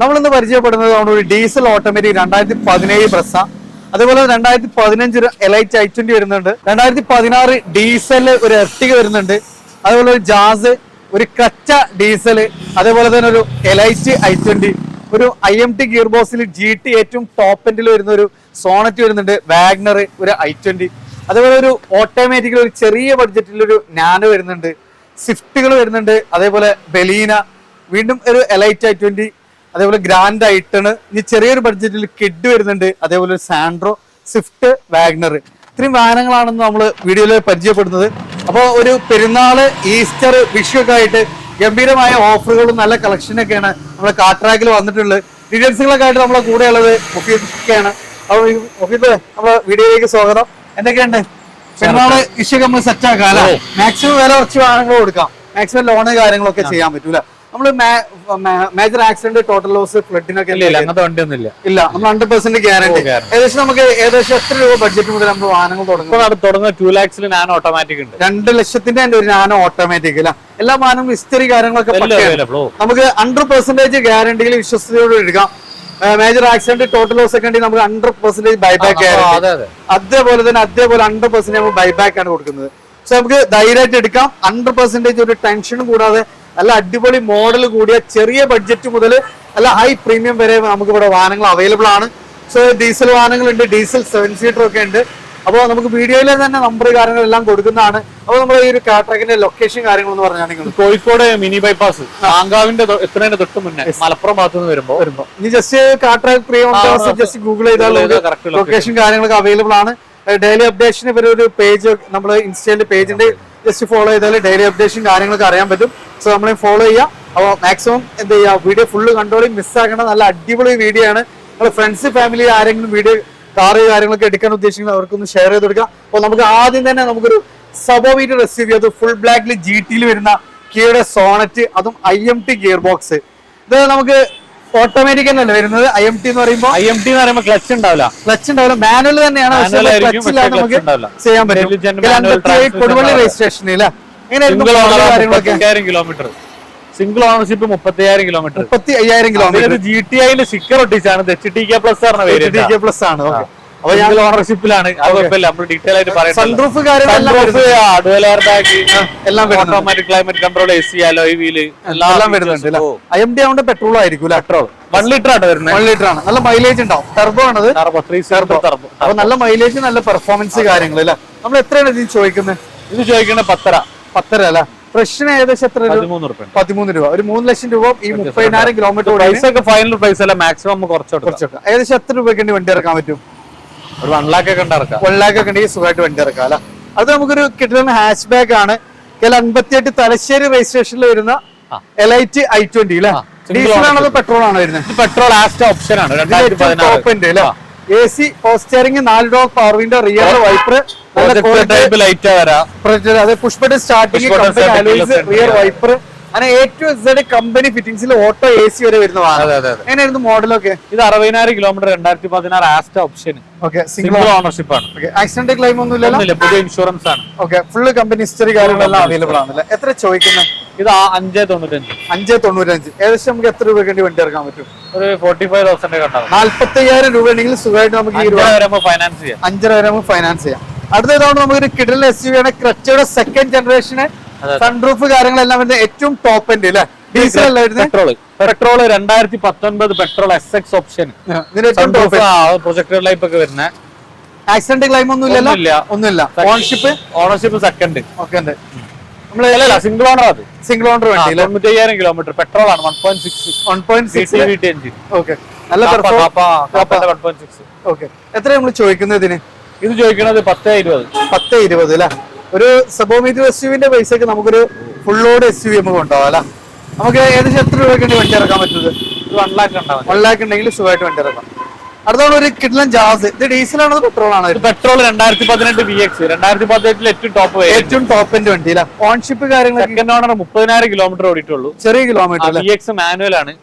നമ്മളിന്ന് പരിചയപ്പെടുന്നത് നമ്മുടെ ഒരു ഡീസൽ ഓട്ടോമാറ്റിക് രണ്ടായിരത്തി പതിനേഴ് ബ്രസ അതുപോലെ രണ്ടായിരത്തി പതിനഞ്ച് എലൈറ്റ് ഐ ട്വന്റി വരുന്നുണ്ട്. രണ്ടായിരത്തി പതിനാറ് ഡീസൽ ഒരു എർട്ടിക വരുന്നുണ്ട്. അതുപോലെ ഒരു ജാസ് ഒരു കച്ച ഡീസൽ അതേപോലെ തന്നെ ഒരു എലൈറ്റ് ഐ ട്വന്റി ഒരു ഐ എം ടി ഗിയർ ബോക്സിൽ ജി ടി ഏറ്റവും ടോപ്പ് എൻഡിൽ വരുന്ന ഒരു സോണറ്റ് വരുന്നുണ്ട്. വാഗ്നർ ഒരു ഐ ട്വന്റി അതേപോലെ ഒരു ഓട്ടോമാറ്റിക്കൽ ഒരു ചെറിയ ബഡ്ജറ്റിൽ ഒരു നാനോ വരുന്നുണ്ട്. സ്വിഫ്റ്റുകൾ വരുന്നുണ്ട്. അതേപോലെ ബലീന വീണ്ടും ഒരു എലൈറ്റ് ഐ ട്വന്റി അതേപോലെ ഗ്രാൻഡ് ഐട്ടണ് ഇനി ചെറിയൊരു ബഡ്ജറ്റിൽ കിഡ് വരുന്നുണ്ട്. അതേപോലെ സാൻഡ്രോ സ്വിഫ്റ്റ് വാഗ്നർ ഇത്രയും വാഹനങ്ങളാണെന്ന് നമ്മൾ വീഡിയോയിൽ പരിചയപ്പെടുന്നത്. അപ്പോൾ ഒരു പെരുന്നാൾ ഈസ്റ്റർ വിഷു ഒക്കെ ആയിട്ട് ഗംഭീരമായ ഓഫറുകളും നല്ല കളക്ഷനൊക്കെയാണ് നമ്മുടെ കാട്രാക്കിൽ വന്നിട്ടുള്ളത്. ഡീറ്റെയിൽസുകളൊക്കെ ആയിട്ട് നമ്മളെ കൂടെയുള്ളത് മുഫീദൊക്കെയാണ് അപ്പോൾ മുഫീദ് നമ്മളെ വീഡിയോയിലേക്ക് സ്വാഗതം. എന്തൊക്കെയുണ്ട്? പെരുന്നാൾ വിഷു നമ്മൾ സെറ്റ് ആക്കാം അല്ലേ? മാക്സിമം വില കുറച്ച് വാഹനങ്ങൾ കൊടുക്കാം. മാക്സിമം ലോണ് കാര്യങ്ങളൊക്കെ ചെയ്യാൻ പറ്റൂല നമ്മൾ മേജർ ആക്സിഡന്റ് ടോട്ടൽ ലോസ് ഫ്ലഡിനൊക്കെ ഇല്ല നമ്മൾ ഹൺഡ്രഡ് പെർസെന്റ് ഗ്യാരണ്ടി. ഏകദേശം നമുക്ക് ഏകദേശം എത്ര രൂപ ബഡ്ജറ്റ് മുതൽ നമ്മൾ വാഹനങ്ങൾ തുടങ്ങും? തുടങ്ങുന്ന ടൂ ലാക്സിൽ ഓട്ടോമാറ്റിക് ഉണ്ട്. രണ്ട് ലക്ഷത്തിന്റെ ഒരു നാനോ ഓട്ടോമാറ്റിക് അല്ല? എല്ലാ വാഹനവും ഹിസ്റ്ററി കാര്യങ്ങളൊക്കെ. നമുക്ക് ഹൺഡ്രഡ് പെർസെന്റേജ് ഗ്യാരണ്ടിയിൽ വിശ്വസ്തയോട് എടുക്കാം. മേജർ ആക്സിഡന്റ് ടോട്ടൽ ലോസ് ഒക്കെ ഉണ്ടെങ്കിൽ നമുക്ക് ഹൺഡ്രഡ് പെർസെന്റേജ് ബൈബാക്ക് അതേപോലെ തന്നെ അതേപോലെ ഹൺഡ്രഡ് പെർസെന്റ് നമ്മൾ ബൈബാക്ക് ആണ് കൊടുക്കുന്നത്. സോ നമുക്ക് ധൈര്യമായിട്ട് എടുക്കാം. ഹൺഡ്രഡ് പെർസെന്റേജ് ഒരു ടെൻഷനും കൂടാതെ നല്ല അടിപൊളി മോഡൽ കൂടിയ ചെറിയ ബഡ്ജറ്റ് മുതൽ നല്ല ഹൈ പ്രീമിയം വരെ നമുക്ക് ഇവിടെ വാഹനങ്ങൾ അവൈലബിൾ ആണ്. സോ ഡീസൽ വാഹനങ്ങളുണ്ട് ഡീസൽ സെവൻ സീറ്റർ ഒക്കെ ഉണ്ട്. അപ്പോൾ നമുക്ക് വീഡിയോയിൽ തന്നെ നമ്പർ കാര്യങ്ങളെല്ലാം കൊടുക്കുന്നതാണ്. അപ്പോൾ നമ്മൾ ഈ ഒരു കാട്രാക്കിന്റെ ലൊക്കേഷൻ കാര്യങ്ങളെന്ന് പറഞ്ഞാൽ നിങ്ങൾ കോഴിക്കോട് മിനി ബൈപ്പാസ് ആങ്കാവിന്റെ എത്രേന്റെ തൊട്ട് മുന്നേ മലപ്പുറം ഭാഗത്ത് നിന്ന് വരുമ്പോൾ വരുമ്പോൾ ഇനി just car track pre just Google ചെയ്താൽ. ലൊക്കേഷൻ കാര്യങ്ങളൊക്കെ അവൈലബിൾ ആണ്. ഡെയിലി അപ്ഡേഷൻ ഇവരൊരു പേജ് നമ്മൾ ഇൻസ്റ്റയിൽ പേജിന്റെ ജസ്റ്റ് ഫോളോ ചെയ്താൽ ഡെയിലി അപ്ഡേഷൻ കാര്യങ്ങളൊക്കെ അറിയാൻ പറ്റും. സോ നമ്മളെ ഫോളോ ചെയ്യുക അപ്പോൾ മാക്സിമം എന്ത് ചെയ്യുക വീഡിയോ ഫുള്ള് കണ്ടോളി മിസ്സാക്കേണ്ട നല്ല അടിപൊളി വീഡിയോ ആണ്. നിങ്ങൾ ഫ്രണ്ട്സ് ഫാമിലി ആരെങ്കിലും വീഡിയോ കാറ് കാര്യങ്ങളൊക്കെ എടുക്കാൻ ഉദ്ദേശിക്കുന്നത് അവർക്കൊന്ന് ഷെയർ ചെയ്ത് കൊടുക്കുക അപ്പോൾ നമുക്ക് ആദ്യം തന്നെ നമുക്കൊരു സബോമീറ്റർ റിസീവ് ചെയ്ത് ഫുൾ ബ്ലാക്കിൽ ജി ടിയിൽ വരുന്ന കിയുടെ സോണറ്റ് അതും I M T gear box ഇത് നമുക്ക് ഓട്ടോമാറ്റിക് തന്നെയല്ലേ വരുന്നത്? ഐ എം ടി എന്ന് പറയുമ്പോൾ ഐ എം ടി എന്ന് പറയുമ്പോൾ ക്ലച്ച് ഉണ്ടാവില്ല. ക്ലച്ച് ഉണ്ടാവില്ല. മാനുവൽ തന്നെയാണ് പക്ഷേ നമുക്ക് ചെയ്യാൻ പറ്റും. Intelligent ഇതിൽ manual 58 transmission കൊടുവള്ളി. രജിസ്ട്രേഷൻ ഇല്ല? എങ്ങനെയായിരുന്നു കിലോമീറ്റർ സിംഗിൾ ഓണർഷിപ്പ് മുപ്പത്തി അയ്യായിരം കിലോമീറ്റർ മുപ്പത്തി അയ്യായിരം കിലോമീറ്റർ ജി ടി ഐന്റെ സ്റ്റിക്കർ ഒട്ടിച്ചാണ്. എച്ച് ടി കെ പ്ലസ് ആണ് പേര് പ്ലസ് ആണ്. ഓക്കെ അപ്പൊ സിംഗിൾ ഓണർഷിപ്പിലാണ് അത് കുഴപ്പമില്ല. നമ്മൾ ഡീറ്റെയിൽ ആയിട്ട് പറയാം സൺറൂഫ് ബാഗ് എല്ലാം വരുന്നുണ്ട്. Automatic climate control A C alloy wheel എല്ലാം വരുന്നുണ്ട് അല്ലേ? ഐ എം ഡി ആവുമ്പോൾ പെട്രോൾ ആയിരിക്കും പെട്രോൾ വൺ ലിറ്റർ ആണ് വരുന്നത്. വൺ ലിറ്റർ ആണ്. നല്ല മൈലേജ് ഉണ്ടാവും. ടർബോ ആണ് ടർബോ ത്രീ ടർബോ അപ്പൊ നല്ല മൈലേജ് നല്ല പെർഫോമൻസ് കാര്യങ്ങൾ അല്ലെ? നമ്മൾ എത്രയാണ് ഇതിന് ചോദിക്കുന്നത്? ഇത് ചോദിക്കുന്നത് പത്തര. പത്തര അല്ല? ഫ്രഷിന് ഏകദേശം എത്ര പതിമൂന്ന് രൂപ. ഒരു മൂന്ന് ലക്ഷം രൂപ ഈ മുപ്പതിനായിരം കിലോമീറ്റർ ഫൈനൽ പ്രൈസ് അല്ല മാക്സിമം കുറച്ചോട്ട് ഏകദേശം എത്ര രൂപയ്ക്ക് വണ്ടി ഇറക്കാൻ പറ്റും? ഒരു വൺ ലാക്ക് ഒക്കെ ഉണ്ടാക്കാം വൺ ലാക്ക് ഒക്കെ ഉണ്ടെങ്കിൽ സുഖമായിട്ട് വണ്ടി ഇറക്കാം അല്ല? അത് നമുക്കൊരു കിട്ടുന്ന ഹാഷ് ബാക്ക് ആണ്. അൻപത്തി അൻപത്തിയെട്ട് തലശ്ശേരി രജിസ്ട്രേഷനിൽ വരുന്ന. എലൈറ്റ് ഐ ട്വന്റി അല്ലേ ഡീസൽ ആണോ പെട്രോൾ ആണോ വരുന്നത്? പെട്രോൾ ആസ്റ്റ് ഓപ്ഷൻ ആണ് ടോപ്പ് ഉണ്ട് അല്ലേ? എ സി സ്റ്റിയറിംഗ് നാല് door power window rear wiper light വരാം. അതെ push button starting rear. Wiper അങ്ങനെ എ ടു സെഡ് കമ്പനി ഫിറ്റിംഗ്സിൽ ഓട്ടോ എ സി വരെ വരുന്ന വാഹനം. അതെ അതെ അതെ. എങ്ങനെയായിരുന്നു മോഡലൊക്കെ? ഇത് അറുപതിനായിരം കിലോമീറ്റർ രണ്ടായിരത്തി പതിനാറ് Asta option okay single ownership ആണ്. ആക്സിഡന്റ് ക്ലെയിം ഒന്നും ഇല്ലല്ലോ? പുതിയ ഇൻഷുറൻസ് ആണ്. ഓക്കെ ഫുള്ള് കമ്പനി ഹിസ്റ്ററി കാര്യങ്ങളെല്ലാം അവൈലബിൾ ആണല്ലേ? എത്ര ചോദിക്കുന്നത് ഇത് അഞ്ചേ തൊണ്ണൂറ്റഞ്ച്. അഞ്ചേ തൊണ്ണൂറ്റഞ്ച്. ഏകദേശം നമുക്ക് എത്ര രൂപ വേണ്ടി വണ്ടി ഇറക്കാൻ പറ്റും? ഒരു ഫോർട്ടി ഫൈവ് തൗസൻഡ് നാല്പത്തി അയ്യായിരം രൂപ ഉണ്ടെങ്കിൽ സുഖമായിട്ട് നമുക്ക് ഈ ഫൈനാൻസ് ചെയ്യാം. അഞ്ചര വരെ നമുക്ക് ഫൈനാൻസ് ചെയ്യാം. അടുത്ത ഇതാണ് നമുക്ക് ഒരു കിഡിൽ എസ് യു ആണ്. ക്രച്ചയുടെ സെക്കൻഡ് ജനറേഷന്. സൺറൂഫ് കാര്യങ്ങളെല്ലാം വരുന്നത് ഏറ്റവും ടോപ്പ് എൻഡ് അല്ലേ ഡീസൽ അല്ല വരുന്നത്? പെട്രോൾ പെട്രോൾ രണ്ടായിരത്തി പത്തൊൻപത് petrol S X option projector life ഒക്കെ വരുന്ന. ആക്സിഡന്റ് ക്ലൈം ഒന്നും ഇല്ലല്ലോ ഒന്നുമില്ല. ഓൺഷിപ്പ് ഓണർഷിപ്പ് സെക്കൻഡ് ഓക്കെ ഉണ്ട്. സിംഗിൾ ഓണർ അത്. സിംഗിൾ ഓണർ വണ്ടി അല്ലേ തൊണ്ണൂറ്റി അയ്യായിരം കിലോമീറ്റർ പെട്രോൾ ആണ് one point six one point six V T engine okay നല്ല perform one point six okay എത്ര നമ്മൾ ചോദിക്കുന്നത് ഇതിന്? ഇത് ചോദിക്കുന്നത് പത്ത് ഇരുപത്. പത്ത് ഇരുപത് അല്ലേ ഒരു സബോമീറ്റർ എസ് യുവിന്റെ പൈസക്ക് നമുക്കൊരു ഫുൾ ലോഡ് എസ് യു നമുക്ക് ഉണ്ടാവും അല്ല? നമുക്ക് ഏകദേശം എത്ര രൂപയ്ക്ക് വേണ്ടി വണ്ടി ഇറക്കാൻ പറ്റുന്നത്? ഒരു വൺ ലാക്ക് ഉണ്ടാവും. വൺ ലാക്ക് ഉണ്ടെങ്കിൽ സുഖമായിട്ട് വണ്ടി ഇറക്കാം. അടുത്താണ് ഒരു കിഡ്ലൻ ജാസ്. ഇത് ഡീസൽ ആണോ പെട്രോൾ ആണോ? പെട്രോൾ രണ്ടായിരത്തി പതിനെട്ട് ബി എക്സ് രണ്ടായിരത്തി പതിനെട്ടിൽ ഏറ്റവും ടോപ്പ് ഏറ്റവും ടോപ്പ് എൻഡ് വണ്ടി അല്ല? ഓൺഷിപ്പ് കാര്യങ്ങൾ സെക്കൻഡ് ഓണർ മുപ്പതിനായിരം കിലോമീറ്റർ ഓടിയിട്ടുള്ളൂ. ചെറിയ കിലോമീറ്റർ ബി എക്സ് മാനുവൽ ആണ്.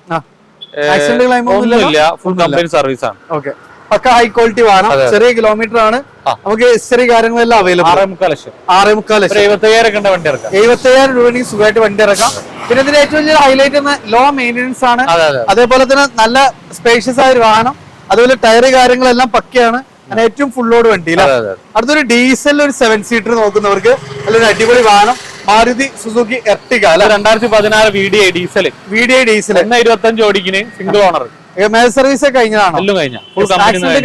ആക്സിഡന്റ് ക്ലൈം ഒന്നും ഒന്നുമില്ല. ഫുൾ കമ്പനി സർവീസ് ആണ്. ഓക്കെ പക്ക ഹൈ ക്വാളിറ്റി വേണം. ചെറിയ കിലോമീറ്റർ ആണ്. നമുക്ക് ഹിസ്റ്ററി കാര്യങ്ങളെല്ലാം അവൈലബിൾ ആറേ മുക്കാൽ ലക്ഷം. ആറേ മുക്കാൽ ലക്ഷം. എഴുപത്തയ്യായിരം വണ്ടി ഇറക്കാം എഴുപത്തയ്യായിരം രൂപയ്ക്ക് സുഖമായിട്ട് വണ്ടി ഇറക്കാം. പിന്നെ ഇതിന്റെ ഏറ്റവും വലിയ ഹൈലൈറ്റ് എന്ന ലോ മെയിന്റെനൻസ് ആണ്. അതെ അതെ അതേപോലെ തന്നെ നല്ല സ്പേഷ്യസ് ആയ ഒരു വാഹനം. അതുപോലെ ടയർ കാര്യങ്ങളെല്ലാം പക്കയാണ്. അങ്ങനെ ഏറ്റവും ഫുൾ ലോഡ് വണ്ടി അതെ അതെ അടുത്തൊരു ഡീസൽ ഒരു സെവൻ സീറ്റർ നോക്കുന്നവർക്ക് നല്ലൊരു അടിപൊളി വാഹനം. മാരുതി സുസുക്കി എർട്ടിക അല്ല? രണ്ടായിരത്തി പതിനാറ് V D I diesel V D I diesel ഒന്ന് ഇരുപത്തഞ്ച് ഓടിക്കിന് സിംഗിൾ ഓണർ സർവീസ് കഴിഞ്ഞതാണോ?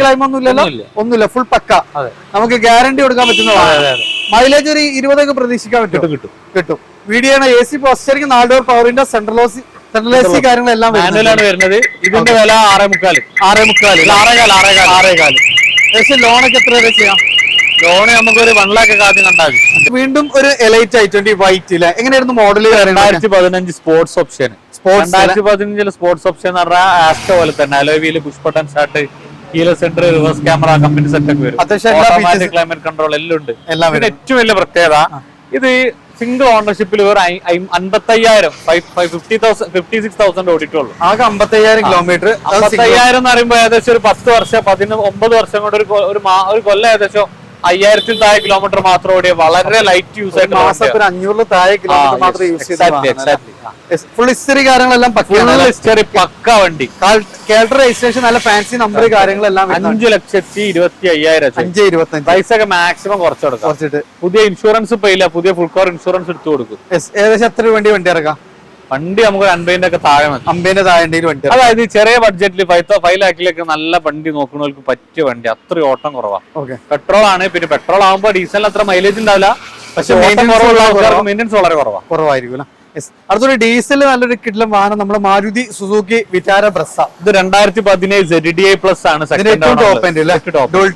ക്ലൈം ഒന്നുമില്ല. ഫുൾ പക്ക. നമുക്ക് ഗ്യാരണ്ടി കൊടുക്കാൻ പറ്റുന്ന അതെ വാഹനം അതെ അതെ. മൈലേജ് ഒരു ഇരുപതൊക്കെ പ്രതീക്ഷിക്കാൻ പറ്റും കിട്ടും കിട്ടും. വീഡിയോ എ സി പോസ്റ്ററിംഗ് നാല് ഡോർ പവറിന്റെ സെൻട്രൽ ഓസി സെൻട്രൽ എ സി കാര്യങ്ങളെല്ലാം. വരുന്നത്. ഇതിന്റെ വില ആറേ മുക്കാൽ. ആറേ മുക്കാൽ ആറേകാൽ ആറേകാൽ. ഏകദേശം ലോണൊക്കെ എത്ര വരെ ചെയ്യാം? ലോണ് നമുക്കൊരു വൺ ലാക്ക് ഒക്കെ ആദ്യം കണ്ടാൽ വീണ്ടും ഒരു എലൈറ്റ് ഐ ട്വന്റി വൈറ്റ് ഇല്ല എങ്ങനെയായിരുന്നു മോഡൽ രണ്ടായിരത്തി പതിനഞ്ച് സ്പോർട്സ് ഓപ്ഷൻ സ്പോർട്സ് രണ്ടായിരത്തി പതിനഞ്ചിൽ സ്പോർട്സ് ഓപ്ഷൻ എന്ന് പറഞ്ഞാൽ ആസ്റ്റ പോലെ തന്നെ. അലോവിയിൽ push button start കീല centre reverse camera company set ഒക്കെ വരും. അത്യാവശ്യം ഓട്ടോമാറ്റിക് ക്ലൈമറ്റ് കൺട്രോൾ എല്ലാം ഉണ്ട്. എല്ലാം പിന്നെ ഏറ്റവും വലിയ പ്രത്യേകത ഇത് സിംഗിൾ ഓണർഷിപ്പിൽ ഒരു അമ്പത്തയ്യായിരം fifty thousand fifty six thousand ഓടിയിട്ടുള്ളൂ. ആകെ അമ്പത്തയ്യായിരം കിലോമീറ്റർ അമ്പത്തയ്യായിരം എന്ന് പറയുമ്പോൾ ഏകദേശം ഒരു പത്ത് വർഷം പതിനൊമ്പത് വർഷം കൊണ്ട് ഒരു ഒരു കൊല്ലം ഏകദേശം അയ്യായിരത്തിൽ താഴെ കിലോമീറ്റർ മാത്രം ഓടിയ വളരെ ലൈറ്റ് യൂസ് ആയിട്ട് മാസത്തിൽ അഞ്ഞൂറിൽ താഴെ കിലോമീറ്റർ മാത്രം യൂസ് ചെയ്ത് ഫുൾ ഹിസ്റ്ററി കാര്യങ്ങളെല്ലാം പക്കയാണ് ഹിസ്റ്ററി പക്ക വണ്ടി. കേൾട്ടർ രജിസ്ട്രേഷൻ നല്ല ഫാൻസി നമ്പർ കാര്യങ്ങളെല്ലാം. അഞ്ചു ലക്ഷത്തി ഇരുപത്തി അയ്യായിരം. അഞ്ച് ഇരുപത്തഞ്ച്. പൈസ ഒക്കെ മാക്സിമം കുറച്ച് കൊടുക്കാം. കുറച്ചിട്ട്. പുതിയ ഇൻഷുറൻസ് ഇപ്പൊ ഇല്ല. പുതിയ ഫുൾ കവർ ഇൻഷുറൻസ് എടുത്തു കൊടുക്കും. ഏകദേശം എത്ര വേണ്ടി വണ്ടി ഇറക്കാം? വണ്ടി നമുക്ക് അൻപതിന്റെ ഒക്കെ താഴെ മതി. അമ്പതിന്റെ താഴെ വണ്ടി അതായത് ചെറിയ ബഡ്ജറ്റിൽ ഫൈവ് ഫൈവ് ലാക്കിലൊക്കെ നല്ല വണ്ടി നോക്കുന്നവർക്ക് പറ്റിയ വണ്ടി. അത്ര ഓട്ടം കുറവാണ് ഓക്കെ. പെട്രോൾ ആണ്. പിന്നെ പെട്രോൾ ആകുമ്പോൾ ഡീസലിന് അത്ര മൈലേജ് ഉണ്ടാവില്ല പക്ഷെ വളരെ കുറവാണ് മെയിന്റെനൻസ് വളരെ കുറവാ. കുറവായിരിക്കും അടുത്തൊരു ഡീസൽ നല്ലൊരു കിട്ടിലും വാഹനം നമ്മുടെ മാരുതി സുസുക്കി വിറ്റാര ബ്രസ ഇത് രണ്ടായിരത്തി പതിനേഴ് സെഡ് ഡി ഐ പ്ലസ് ആണ്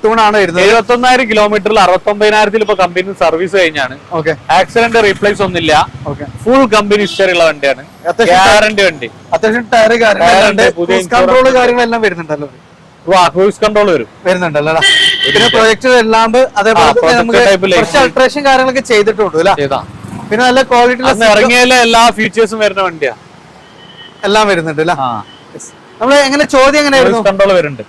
ടൂൺ ആണ് വരുന്നത്. എഴുപത്തി ഒന്നായിരം കിലോമീറ്ററിൽ അറുപത്തി ഒമ്പതിനായിരത്തിൽ ഇപ്പൊ കമ്പനി സർവീസ് കഴിഞ്ഞാണ്. ഓക്കെ ആക്സിഡന്റ് റീപ്ലേസ് ഒന്നില്ല ഓക്കെ ഫുൾ കമ്പനി ഹിസ്റ്ററി ഉള്ള വണ്ടിയാണ്. ഗ്യാരണ്ടി വണ്ടി. അത്യാവശ്യം ടയർ കൺട്രോൾ കാര്യങ്ങളെല്ലാം വരുന്നുണ്ടല്ലോ. ക്രൂസ് കൺട്രോൾ വരും. വരുന്നുണ്ടല്ലോ? പിന്നെ പ്രൊജക്ട് എല്ലാം അതേപോലെ നമുക്ക് കുറച്ച് അൾട്രേഷൻ കാര്യങ്ങളൊക്കെ ചെയ്തിട്ടുണ്ട് അല്ലേ? പിന്നെ നല്ല ക്വാളിറ്റി ഇറങ്ങിയാലും എല്ലാ ഫീച്ചേഴ്സും വരുന്ന വണ്ടിയാ. എല്ലാം വരുന്നുണ്ട് അല്ലേ? നമ്മൾ എങ്ങനെ ചോദ്യം എങ്ങനെയായിരുന്നു? കൺട്രോൾ വരുന്നുണ്ട്.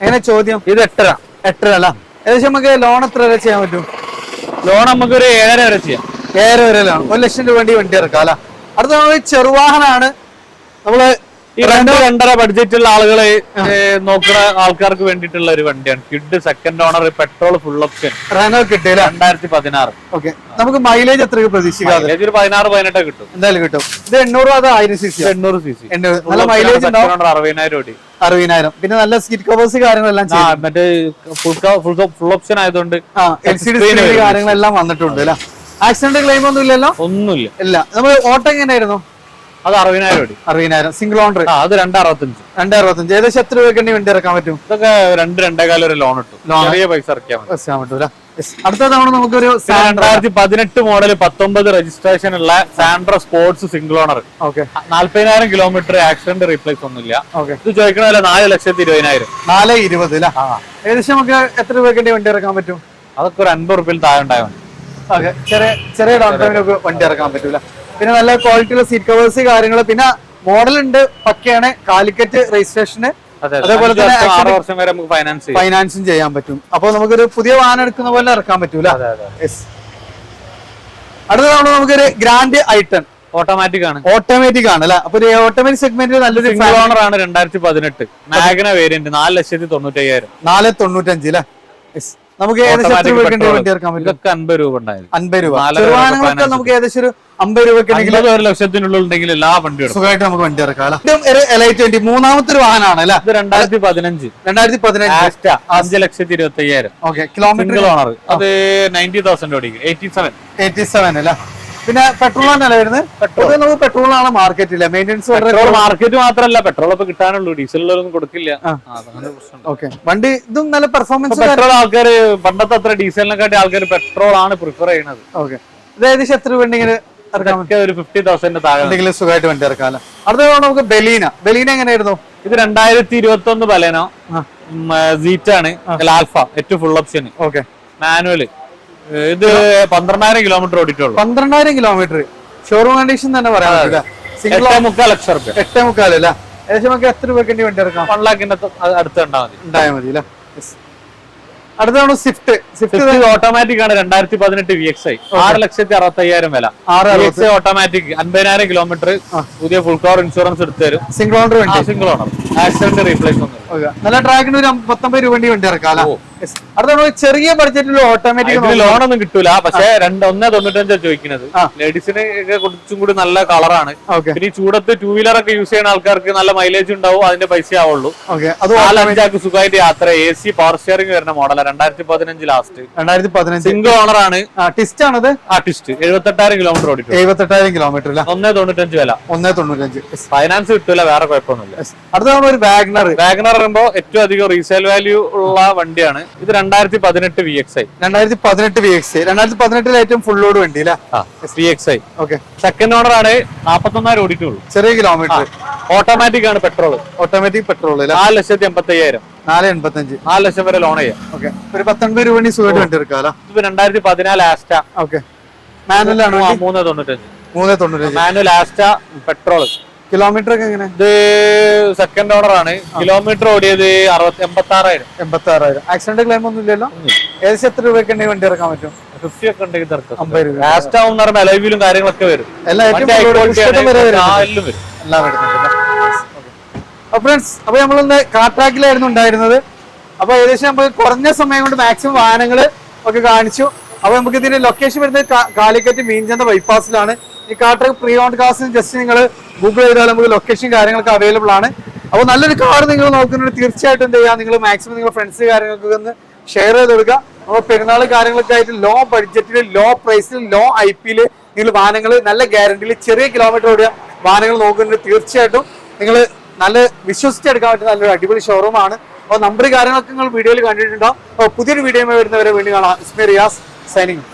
എങ്ങനെ ചോദ്യം? ഇത് എട്ടര. എട്ടര അല്ല? ഏകദേശം നമുക്ക് ലോൺ എത്ര വരെ ചെയ്യാൻ പറ്റും? ലോൺ നമുക്ക് ഒരു ഏഴര വരെ ചെയ്യാം. ഏഴര വരെ ലോൺ ഒരു ലക്ഷം രൂപ വണ്ടി വണ്ടി ഇറക്കാം അല്ല? അടുത്ത നമ്മൾ ചെറുവാഹനാണ്. നമ്മൾ ഈ രണ്ട് രണ്ടര ബഡ്ജറ്റുള്ള ആളുകളെ നോക്കുന്ന ആൾക്കാർക്ക് വേണ്ടിട്ടുള്ള ഒരു വണ്ടിയാണ്. Kwid second owner petrol full option Renault കിട്ടിയ രണ്ടായിരത്തി പതിനാറ് ഓക്കെ. നമുക്ക് മൈലേജ് എത്ര പ്രതീക്ഷിക്കാം മൈലേജ് ഒരു പതിനാറ് പതിനെട്ടൊക്കെ കിട്ടും. എന്തായാലും കിട്ടും. ഇത് എണ്ണൂറ് അത് ആയിരം സി സി എണ്ണൂറ് സി സി നല്ല മൈലേജ് അറുപതിനായിരം ഓടി. അറുപതിനായിരം. പിന്നെ നല്ല സീറ്റ് കവേഴ്സ് കാര്യങ്ങളെല്ലാം മറ്റേ ഫുൾ ഓപ്ഷൻ ആയതുകൊണ്ട് എൽ സി ഡി കാര്യങ്ങളെല്ലാം വന്നിട്ടുണ്ട് അല്ല? ആക്സിഡന്റ് ക്ലെയിം ഒന്നും ഇല്ലല്ലോ? ഒന്നുമില്ല. ഇല്ല. നമ്മൾ ഓട്ടം എങ്ങനെയായിരുന്നു? അത് അറുപതിനായിരം അടി. അറുപതിനായിരം. സിംഗിൾ ഓണർ അത് രണ്ട് അറുപത്തഞ്ച് രണ്ടേ അറുപത്തഞ്ച് ഏകദേശം എത്ര രൂപയ്ക്ക് വണ്ടി ഇറക്കാൻ പറ്റും? ഇതൊക്കെ രണ്ട് രണ്ടേകാലം ഒരു ലോൺ ഇട്ടു. ചെറിയ പൈസ ഇറക്കിയാൽ മതി. പറ്റൂല. അടുത്ത തവണ നമുക്കൊരു രണ്ടായിരത്തി പതിനെട്ട് മോഡൽ പത്തൊമ്പത് രജിസ്ട്രേഷൻ ഉള്ള Santro sports single owner okay നാല്പതിനായിരം കിലോമീറ്റർ ആക്സിഡന്റ് റീപ്ലേസ് ഒന്നുമില്ല. ഓക്കെ ഇത് ചോദിക്കണമല്ല നാല് ലക്ഷത്തി ഇരുപതിനായിരം. നാല് ഇരുപത് അല്ല ഏകദേശം നമുക്ക് എത്ര രൂപയ്ക്ക് വണ്ടി ഇറക്കാൻ പറ്റും? അതൊക്കെ ഒരു അൻപത് റുപ്യയിൽ താഴെ ഉണ്ടായ ഓക്കെ ചെറിയ ചെറിയ ഡൗൺ പേയ്മെന്റ് വണ്ടി ഇറക്കാൻ പറ്റൂല. പിന്നെ നല്ല ക്വാളിറ്റിയുള്ള സീറ്റ് കവേഴ്സ് കാര്യങ്ങൾ പിന്നെ മോഡൽ ഉണ്ട് പക്കയാണ് കാലിക്കറ്റ് രജിസ്ട്രേഷന് അതെ അതേപോലെ തന്നെ വർഷം വരെ നമുക്ക് ഫൈനാൻസ് ഫൈനാൻസും ചെയ്യാൻ പറ്റും. അപ്പൊ നമുക്കൊരു പുതിയ വാഹനം എടുക്കുന്ന പോലെ ഇറക്കാൻ പറ്റൂല? അടുത്ത തവണ നമുക്കൊരു ഗ്രാൻഡ് ഐട്ടൺ ഓട്ടോമാറ്റിക് ആണ്. ഓട്ടോമാറ്റിക് ആണ് അല്ലെ? അപ്പൊ ഓട്ടോമാറ്റിക് സെഗ്മെന്റിൽ നല്ലൊരു സിംഗിൾ ഓണർ ആണ് രണ്ടായിരത്തി പതിനെട്ട്. മാഗ്ന വേരിയന്റ് നാല് ലക്ഷത്തി തൊണ്ണൂറ്റി അയ്യായിരം നാല് തൊണ്ണൂറ്റഞ്ച് അല്ലേ. നമുക്ക് ഏകദേശം എത്ര petrol. വണ്ടി ഇറക്കാൻ പറ്റും? ഇതൊക്കെ അൻപത് രൂപ ഉണ്ടായിരുന്നു അൻപത് രൂപ. finance നമുക്ക് ഏകദേശം ഒരു അമ്പത് രൂപയ്ക്ക് ഒരു ലക്ഷത്തിനുള്ളിൽ ഉണ്ടെങ്കിൽ എല്ലാ വണ്ടിയും സുഖമായിട്ട് നമുക്ക് വണ്ടി ഇറക്കാം ഐ ട്വന്റി മൂന്നാമത്തെ ഒരു വാഹനമാണ് അല്ലെ? രണ്ടായിരത്തി പതിനഞ്ച് രണ്ടായിരത്തി പതിനഞ്ച് അഞ്ച് ലക്ഷത്തി ഇരുപത്തി അയ്യായിരം ഓക്കെ കിലോമീറ്റർ ഓണർ അത് നയന്റി തൗസൻഡ് ഓടിക്കും. Eighty seven. എയ്റ്റി സെവൻ അല്ലേ? പിന്നെ പെട്രോൾ തന്നെയല്ല വരുന്നത് പെട്രോൾ നമുക്ക് പെട്രോളാണ് മാർക്കറ്റില്ല മെയിന്റെനൻസ് പെട്രോൾ മാർക്കറ്റ് മാത്രമല്ല പെട്രോൾ ഇപ്പൊ കിട്ടാനുള്ളൂ. ഡീസലിലൊന്നും കൊടുക്കില്ല. ഓക്കെ വണ്ടി ഇതും നല്ല പെർഫോമൻസ് പെട്രോൾ ആൾക്കാർ പണ്ടത്തെ അത്ര ഡീസലിനെക്കാട്ടി ആൾക്കാർ പെട്രോൾ ആണ് പ്രിഫർ ചെയ്യുന്നത് ഓക്കെ ഇത് ഏകദേശം എത്ര വണ്ടി ഇങ്ങനെ ഒരു ഫിഫ്റ്റി തൗസൻഡ് താഴെ. എന്തെങ്കിലും സുഖമായിട്ട് വണ്ടി ഇറക്കാമല്ലോ അടുത്ത നമുക്ക് ബലീന. ബലീന എങ്ങനെയായിരുന്നു? ഇത് രണ്ടായിരത്തി ഇരുപത്തി ഒന്ന് ബലേനോ സീറ്റാണ് സീറ്റ് ആണ്. ആൽഫ ഏറ്റവും ഫുൾ ഓപ്ഷൻ ഓക്കെ മാനുവൽ ഇത് പന്ത്രണ്ടായിരം കിലോമീറ്റർ ഓടിയിട്ടുള്ളൂ. പന്ത്രണ്ടായിരം കിലോമീറ്റർ ഷോറൂം കണ്ടീഷൻ തന്നെ പറ്റില്ല. സിംഗിൾ എട്ടേ മുക്കാൽ ലക്ഷം റുപ്യ. എട്ടേ മുക്കാലല്ല ഏകദേശം നമുക്ക് എത്ര രൂപയ്ക്ക് വണ്ടി ഇറക്കാം വൺ ലാഖിന്റെ അടുത്ത് ഉണ്ടാൽ മതി. ഉണ്ടായാൽ മതി അല്ലേ? അടുത്താണ് സ്വിഫ്റ്റ് സ്വിഫ്റ്റ് ഓട്ടോമാറ്റിക് ആണ് രണ്ടായിരത്തി പതിനെട്ട് വി എക്സ് ഐ ആറ് ലക്ഷത്തി അറുപത്തി അയ്യായിരം വില. ആറ് എക്സ് ഐ ഓട്ടോമാറ്റിക് അൻപതിനായിരം കിലോമീറ്റർ പുതിയ ഫുൾ കവർ ഇൻഷുറൻസ് എടുത്തു തരും. Single owner single owner accident replace ഒന്നും. നല്ല ട്രാക്കിന് ഒരു പത്തൊമ്പത് രൂപ വേണ്ടി വണ്ടി ഇറക്കാം Yes. ചെറിയ ബഡ്ജറ്റിൽ ഓട്ടോമാറ്റിക് ലോൺ ലോണൊന്നും കിട്ടൂല. പക്ഷെ രണ്ട് ഒന്നേ തൊണ്ണൂറ്റഞ്ചാ ചോദിക്കുന്നത് ആ. ലേഡീസിന് കുറച്ചും കൂടി നല്ല കളറാണ് പിന്നെ ചൂടത്ത് ടൂ വീലർ ഒക്കെ യൂസ് ചെയ്യുന്ന ആൾക്കാർക്ക് നല്ല മൈലേജ് ഉണ്ടാവും അതിന്റെ പൈസ ആവുള്ളൂ. നാലഞ്ചാക്ക് സുഖമായിട്ട് യാത്ര. എ സി പവർ സ്റ്റിയറിംഗ് വരുന്ന മോഡലാണ് രണ്ടായിരത്തി പതിനഞ്ച് ലാസ്റ്റ് രണ്ടായിരത്തി പതിനഞ്ച് സിംഗിൾ ഓണർ ആണ്. ആ ടിസ്റ്റ് ആണത്? ആർട്ടിസ്റ്റ് എഴുപത്തെട്ടായിരം കിലോമീറ്റർ ഓടിക്കും എഴുപത്തെട്ടായിരം കിലോമീറ്റർ ഒന്നേ തൊണ്ണൂറ്റഞ്ച് വില. ഒന്നേ തൊണ്ണൂറ്റഞ്ച്. ഫൈനാൻസ് കിട്ടൂല വേറെ കുഴപ്പമൊന്നുമില്ല. അടുത്ത ഒരു വാഗ്നർ വാഗ്നർ പറയുമ്പോൾ ഏറ്റവും അധികം റീസെയിൽ വാല്യൂ ഉള്ള വണ്ടിയാണ്. ഇത് രണ്ടായിരത്തി പതിനെട്ട് വി എക്സ് ഐ രണ്ടായിരത്തി പതിനെട്ട് വി എക്സ് ഐ രണ്ടായിരത്തി പതിനെട്ടിൽ ഏറ്റവും ഫുൾ ലോഡ് വണ്ടി അല്ലേ? V X I okay second owner ആണ് നാപ്പത്തൊന്നായിരം ഓടിക്കുള്ളൂ ചെറിയ കിലോമീറ്റർ ഓട്ടോമാറ്റിക് ആണ് പെട്രോൾ ഓട്ടോമാറ്റിക് പെട്രോൾ നാല് ലക്ഷത്തി എൺപത്തി അയ്യായിരം നാല് എൺപത്തഞ്ച്. നാല് ലക്ഷം വരെ ലോൺ ചെയ്യാം. ഓക്കെ ഒരു പത്തൊൻപത് രൂപ വണ്ടി സുഖമായിട്ട് വണ്ടി എടുക്കാമല്ലോ? ഇത് രണ്ടായിരത്തി പതിനാല് ആസ്റ്റ ഓക്കെ മാനുവൽ ആണ് മൂന്ന് തൊണ്ണൂറ്റഞ്ച്. മൂന്ന് തൊണ്ണൂറ്റഞ്ച്. മാനുവൽ ആസ്റ്റ പെട്രോൾ കിലോമീറ്റർ ഒക്കെ എങ്ങനെ? ഇത് സെക്കൻഡ് ഓണർ ആണ്. കിലോമീറ്റർ ഓടിയത് അറുപത്തി എൺപത്തി ആറായിരം എൺപത്തി ആറായിരം ആക്സിഡന്റ് ക്ലെയിം ഒന്നും ഇല്ലല്ലോ? ഏകദേശം എത്ര രൂപയ്ക്ക് ഉണ്ടെങ്കിൽ വണ്ടി ഇറക്കാൻ പറ്റും? ഫിഫ്റ്റി ഒക്കെ ഉണ്ടെങ്കിൽ തിരക്കാം. അമ്പത് രൂപ. ആസ്റ്റ എന്ന് പറയുമ്പോൾ അലൈവിലും കാര്യങ്ങളൊക്കെ വരും. എല്ലാം ഏറ്റവും വരെ വരും. എല്ലാം വരുന്നുണ്ട് അപ്പൊ ഫ്രണ്ട്സ് അപ്പൊ നമ്മളിന്ന് കാട്ടാക്കിലായിരുന്നു ഉണ്ടായിരുന്നത്. അപ്പൊ ഏകദേശം നമ്മൾ കുറഞ്ഞ സമയം കൊണ്ട് മാക്സിമം വാഹനങ്ങൾ ഒക്കെ കാണിച്ചു. അപ്പൊ നമുക്ക് ഇതിന്റെ ലൊക്കേഷൻ വരുന്നത് കാലിക്കറ്റ് മീൻചന്ത ബൈപ്പാസിലാണ് ഈ കാട്ടർ പ്രീ ഓൺ കാസ് ജസ്റ്റ് നിങ്ങൾ ഗൂഗിൾ ചെയ്താൽ നമുക്ക് ലൊക്കേഷൻ കാര്യങ്ങളൊക്കെ അവൈലബിൾ ആണ്. അപ്പോൾ നല്ലൊരു കാർ നിങ്ങൾ നോക്കുന്നുണ്ട് തീർച്ചയായിട്ടും എന്ത് ചെയ്യുക? നിങ്ങൾ മാക്സിമം നിങ്ങളുടെ ഫ്രണ്ട്സ് കാര്യങ്ങൾക്ക് ഒന്ന് ഷെയർ ചെയ്ത് കൊടുക്കുക. അപ്പോൾ പെരുന്നാൾ കാര്യങ്ങളൊക്കെ ആയിട്ട് ലോ ബഡ്ജറ്റിൽ ലോ പ്രൈസിൽ ലോ ഐ പിയിൽ നിങ്ങൾ വാഹനങ്ങൾ നല്ല ഗ്യാരണ്ടിയിൽ ചെറിയ കിലോമീറ്റർ ഓടിയ വാഹനങ്ങൾ നോക്കുന്നുണ്ട് തീർച്ചയായിട്ടും നിങ്ങൾ നല്ല വിശ്വസിച്ചെടുക്കാൻ പറ്റുന്ന നല്ലൊരു അടിപൊളി ഷോറൂം ആണ്. അപ്പോൾ നമ്പർ കാര്യങ്ങളൊക്കെ നിങ്ങൾ വീഡിയോയിൽ കണ്ടിട്ടുണ്ടാവും. അപ്പോൾ പുതിയൊരു വീഡിയോ വരുന്നവരെ വേണ്ടി കാണാം. ഇസ്മി റിയാസ് സൈനിങ്